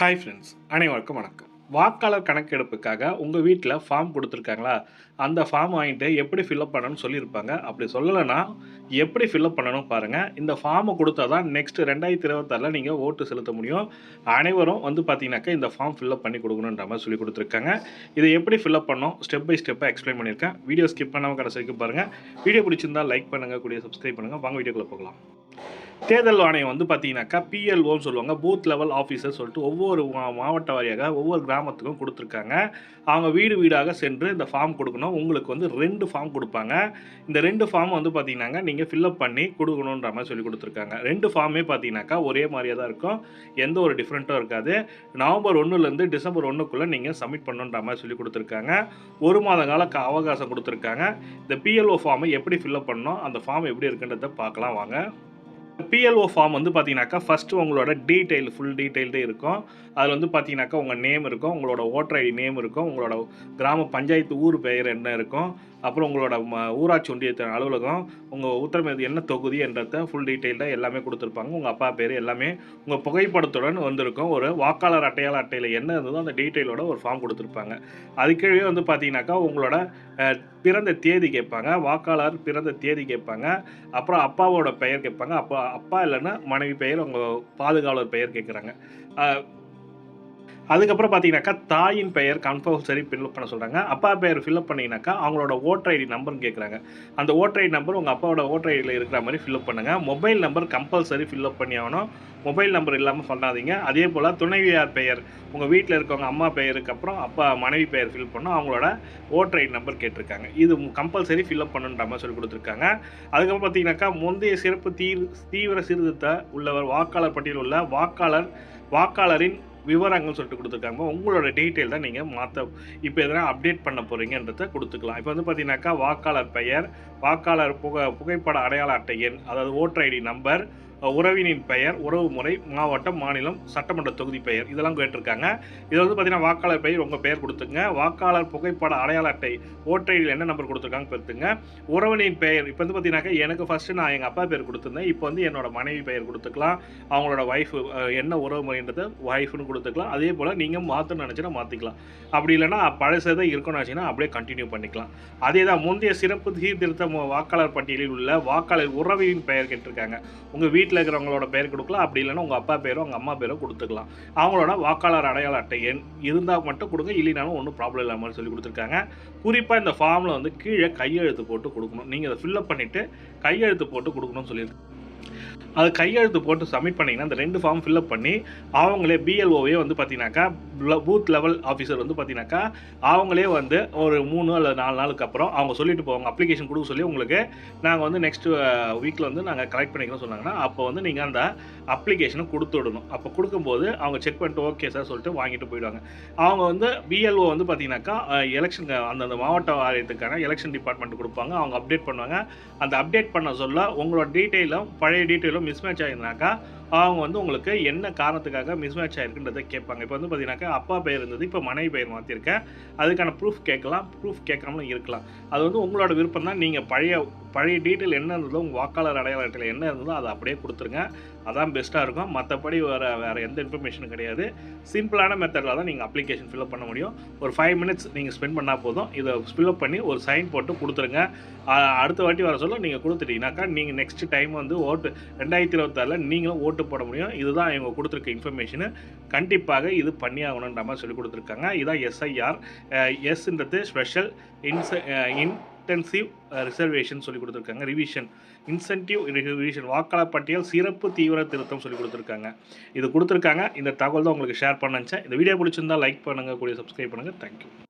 Hi friends அனைவருக்கும் வணக்கம். வாக்காளர் கணக்கெடுப்புக்காக உங்கள் வீட்டில் ஃபார்ம் கொடுத்துருக்காங்களா? அந்த ஃபார்ம் வாங்கிட்டு எப்படி ஃபில்அப் பண்ணணும்னு சொல்லியிருப்பாங்க. அப்படி சொல்லலைன்னா எப்படி ஃபில்அப் பண்ணணும் பாருங்கள் இந்த ஃபார்மை கொடுத்தா தான் நெக்ஸ்ட் ரெண்டாயிரத்தி இருபத்தாறில் நீங்கள் ஓட்டு செலுத்த முடியும். அனைவரும் வந்து பார்த்தீங்கன்னாக்கா இந்த ஃபார்ம் ஃபில்அப் பண்ணி கொடுக்கணுன்ற மாதிரி சொல்லி கொடுத்துருக்காங்க. இதை எப்படி ஃபில்அப் பண்ணோம் ஸ்டெப் பை ஸ்டெப்பாக எக்ஸ்பிளைன் பண்ணியிருக்கேன். வீடியோ ஸ்கிப் பண்ணாமல் கடைசி வரைக்கும் பாருங்கள் வீடியோ பிடிச்சிருந்தால் லைக் பண்ணுங்கள் கூடிய சப்ஸ்கிரைப் பண்ணுங்கள் வாங்க வீடியோக்குள்ளே போகலாம். தேர்தல் ஆணையம் வந்து பார்த்தீங்கன்னாக்கா பிஎல்ஓன்னு சொல்லுவாங்க பூத் லெவல் ஆஃபீஸர் சொல்லிட்டு ஒவ்வொரு மா- மாவட்ட வாரியாக ஒவ்வொரு கிராமத்துக்கும் கொடுத்துருக்காங்க. அவங்க வீடு வீடாக சென்று இந்த ஃபார்ம் கொடுக்கணும். உங்களுக்கு வந்து ரெண்டு ஃபார்ம் கொடுப்பாங்க. இந்த ரெண்டு ஃபார்ம் வந்து பார்த்தீங்கன்னாக்கா நீங்கள் ஃபில்அப் பண்ணி கொடுக்கணுன்ற மாதிரி சொல்லி கொடுத்துருக்காங்க. ரெண்டு ஃபார்மே பார்த்தீங்கன்னாக்கா ஒரே மாதிரியாக தான் இருக்கும். எந்த ஒரு டிஃப்ரெண்ட்டும் இருக்காது. நவம்பர் ஒன்றுலேருந்து டிசம்பர் ஒன்றுக்குள்ளே நீங்கள் சப்மிட் பண்ணுன்ற மாதிரி சொல்லி கொடுத்துருக்காங்க. ஒரு மாத கால க- அவகாசம் கொடுத்துருக்காங்க. இந்த பிஎல்ஓ ஃபார்மை எப்படி ஃபில்அப் பண்ணணும்? அந்த ஃபார்ம் எப்படி இருக்குன்றதை பார்க்கலாம். வாங்க. பிஎல்ஓ ஃபார்ம் வந்து பார்த்தீங்கன்னாக்கா ஃபஸ்ட்டு உங்களோட டீட்டெயில் ஃபுல் டீட்டெயில்டே இருக்கும். அதில் வந்து பார்த்தீங்கன்னாக்கா உங்கள் நேம் இருக்கும் உங்களோட ஓட்டர் ஐடி நேம் இருக்கும் உங்களோட கிராம பஞ்சாயத்து ஊர் பெயர் என்ன இருக்கும் அப்புறம் உங்களோட ம- ஊராட்சி ஒன்றியத்தின் அலுவலகம் உங்கள் உத்தரமேது என்ன தொகுதி என்றத ஃபுல் டீட்டெயில்டாக எல்லாமே கொடுத்துருப்பாங்க. உங்கள் அப்பா பேர் எல்லாமே உங்கள் புகைப்படத்துடன் வந்திருக்கும். ஒரு வாக்காளர் அட்டையாள அட்டையில் என்ன இருந்ததோ அந்த டீட்டெயிலோட ஒரு ஃபார்ம் கொடுத்துருப்பாங்க. அதுக்கே வந்து பார்த்தீங்கன்னாக்கா உங்களோட பிறந்த தேதி கேட்பாங்க. வாக்காளர் பிறந்த தேதி கேட்பாங்க. அப்புறம் அப்பாவோட பெயர் கேட்பாங்க. அப்பா அப்பா இல்லைன்னா மனைவி பெயர் உங்கள் பாதுகாவலர் பெயர் கேட்குறாங்க. அதுக்கப்புறம் பார்த்தீங்கன்னாக்கா தாயின் பெயர் கம்பல்சரி ஃபில்அப் பண்ண சொல்கிறாங்க அப்பா பெயர் ஃபில்அப் பண்ணிங்கனாக்கா அவங்களோட ஓட்டர் ஐடி நம்பர் கேட்குறாங்க அந்த ஓட்டர் ஐடி நம்பர் உங்கள் அப்பாவோட ஓட்டர் ஐடியில் இருக்கிற மாதிரி ஃபில்அப் பண்ணுங்கள் மொபைல் நம்பர் கம்பல்சரி ஃபில்அப் பண்ணி ஆகணும். மொபைல் நம்பர் இல்லாமல் பண்ணாதீங்க அதே போல் துணைவியார் பெயர் உங்கள் வீட்டில் இருக்கவங்க அம்மா பெயருக்கு அப்புறம் அப்பா மனைவி பெயர் ஃபில் பண்ணோம் அவங்களோட ஓட்டர் ஐடி நம்பர் கேட்டிருக்காங்க. இது கம்பல்சரி ஃபில்அப் பண்ணுன்ற மாதிரி சொல்லி கொடுத்துருக்காங்க. அதுக்கப்புறம் பார்த்தீங்கன்னாக்கா முந்தைய சிறப்பு தீ தீவிர சீர்திருத்த உள்ளவர் வாக்காளர் பட்டியலில் உள்ள வாக்காளர் வாக்காளரின் விவரங்கள் சொல்லிட்டு கொடுத்துருக்காங்க. உங்களோட டீட்டெயில் தான் நீங்கள் மாற்ற இப்போ எதனா அப்டேட் பண்ண போகிறீங்கன்றத கொடுத்துக்கலாம். இப்போ வந்து பார்த்தீங்கன்னாக்கா வாக்காளர் பெயர் வாக்காளர் புகை புகைப்பட அடையாள அட்டை எண் அதாவது ஓட்டர் ஐடி நம்பர் உறவினின் பெயர் உறவு முறை மாவட்டம் மாநிலம் சட்டமன்ற தொகுதி பெயர் இதெல்லாம் கேட்டிருக்காங்க. இதில் வந்து பார்த்தீங்கன்னா வாக்காளர் பெயர் உங்கள் பெயர் கொடுத்துங்க வாக்காளர் புகைப்பட அடையாள அட்டை ஓட்டர் ஐடியில் என்ன நம்பர் கொடுத்துருக்காங்க கொடுத்துங்க உறவினின் பெயர் இப்போ வந்து பார்த்தீங்கன்னாக்கா எனக்கு ஃபஸ்ட்டு நான் எங்கள் அப்பா பேர் கொடுத்துருந்தேன். இப்போ வந்து என்னோட மனைவி பெயர் கொடுத்துக்கலாம். அவங்களோட ஒய்ஃபு என்ன உறவு முறைன்றது ஒய்ஃப்னு கொடுத்துக்கலாம். அதே போல் நீங்கள் மாற்றணும்னு நினச்சினா மாற்றிக்கலாம் அப்படி இல்லைன்னா பழசதை இருக்கணும்னு நினச்சிங்கன்னா அப்படியே கண்டினியூ பண்ணிக்கலாம். அதே தான் முந்தைய சிறப்பு சீர்திருத்த வாக்காளர் பட்டியலில் உள்ள வாக்காளர் உறவின் பெயர் கேட்டிருக்காங்க. உங்கள் வீட்டில் இருக்கிறவங்களோட பேர் கொடுக்கலாம். அப்படி இல்லைன்னா உங்கள் அப்பா பேரோ உங்கள் அம்மா பேரோ கொடுத்துக்கலாம். அவங்களோட வாக்காளர் அடையாள அட்டை எண் இருந்தால் மட்டும் கொடுங்க. இல்லைனாலும் ஒன்றும் ப்ராப்ளம் இல்லாமல் சொல்லி கொடுத்துருக்காங்க. குறிப்பாக இந்த ஃபார்மில் வந்து கீழே கையெழுத்து போட்டு கொடுக்கணும். நீங்கள் அதை ஃபில்அப் பண்ணிவிட்டு கையெழுத்து போட்டு கொடுக்கணும்னு சொல்லியிருக்கு அது கையெழுத்து போட்டு சப்மிட் பண்ணிங்கன்னா அந்த ரெண்டு ஃபார்ம் ஃபில்அப் பண்ணி அவங்களே பிஎல்ஓவே வந்து பார்த்தீங்கன்னாக்கா பூத் லெவல் ஆஃபீஸர் வந்து பார்த்தீங்கன்னாக்கா அவங்களே வந்து ஒரு மூணு அல்லது நாலு நாளுக்கு அப்புறம் அவங்க சொல்லிட்டு போவாங்க. அப்ளிகேஷன் கொடுக்க சொல்லி உங்களுக்கு நாங்கள் வந்து நெக்ஸ்ட் வீக்கில் வந்து நாங்கள் கலெக்ட் பண்ணிக்கிறோம் சொன்னாங்கன்னா அப்போ வந்து நீங்கள் அந்த அப்ளிகேஷனை கொடுத்து விடணும். அப்போ கொடுக்கும்போது அவங்க செக் பண்ணிட்டு ஓகே சார் சொல்லிட்டு வாங்கிட்டு போயிடுவாங்க. அவங்க வந்து பிஎல்ஓ வந்து பார்த்தீங்கன்னாக்கா எலெக்ஷன் அந்தந்த மாவட்ட வாரியத்துக்கான எலெக்ஷன் டிபார்ட்மெண்ட் கொடுப்பாங்க. அவங்க அப்டேட் பண்ணுவாங்க. அந்த அப்டேட் பண்ண சொல்ல உங்களோட டீட்டெயிலும் பழைய டீட்டெயிலும் మిస్మ్యాచ్ అయిందాక அவங்க வந்து உங்களுக்கு என்ன காரணத்துக்காக மிஸ்மேட்ச் ஆயிருக்குன்றதை கேட்பாங்க. இப்போ வந்து பார்த்தீங்கன்னாக்கா அப்பா பெயர் இருந்தது இப்போ மனைவி பெயர் மாற்றிருக்கேன் அதுக்கான ப்ரூஃப் கேட்கலாம் ப்ரூஃப் கேட்காமலும் இருக்கலாம். அது வந்து உங்களோட விருப்பம் தான். நீங்கள் பழைய பழைய டீட்டெயில் என்ன இருந்ததோ உங்கள் வாக்காளர் அடையாள அட்டையில் என்ன இருந்ததோ அதை அப்படியே கொடுத்துருங்க. அதான் பெஸ்ட்டாக இருக்கும். மற்றபடி வேறு வேறு எந்த இன்ஃபர்மேஷனும் கிடையாது. சிம்பிளான மெத்தடில் தான் நீங்கள் அப்ளிகேஷன் ஃபில்அப் பண்ண முடியும். ஒரு ஃபைவ் மினிட்ஸ் நீங்கள் ஸ்பெண்ட் பண்ணால் போதும். இதை ஃபில்அப் பண்ணி ஒரு சைன் போட்டு கொடுத்துருங்க. அடுத்த வாட்டி வர சொல்ல நீங்கள் கொடுத்துட்டீங்கன்னாக்கா நீங்கள் நெக்ஸ்ட் டைம் வந்து ஓட்டு ரெண்டாயிரத்தி இருபத்தாறில் நீங்களும் ஓட்டு போட முடியும். இதுதான் இவங்க கொடுத்துருக்க இன்ஃபர்மேஷனு கண்டிப்பாக இது பண்ணி ஆகணுன்ற மாதிரி சொல்லி கொடுத்துருக்காங்க. இதான் எஸ்ஐஆர் எஸ்ன்றது ஸ்பெஷல் இன்ச இன்டென்சிவ் ரிசர்வேஷன் சொல்லி கொடுத்துருக்காங்க. ரிவிஷன் இன்சென்டிவ் ரிவிஷன் வாக்காளர் பட்டியல் சிறப்பு தீவிர திருத்தம் சொல்லி கொடுத்துருக்காங்க. இது கொடுத்துருக்காங்க. இந்த தகவல் தான் உங்களுக்கு ஷேர் பண்ணுச்சேன் இந்த வீடியோ பிடிச்சிருந்தா லைக் பண்ணுங்கள் கூடிய சப்ஸ்கிரைப் பண்ணுங்கள் தேங்க்யூ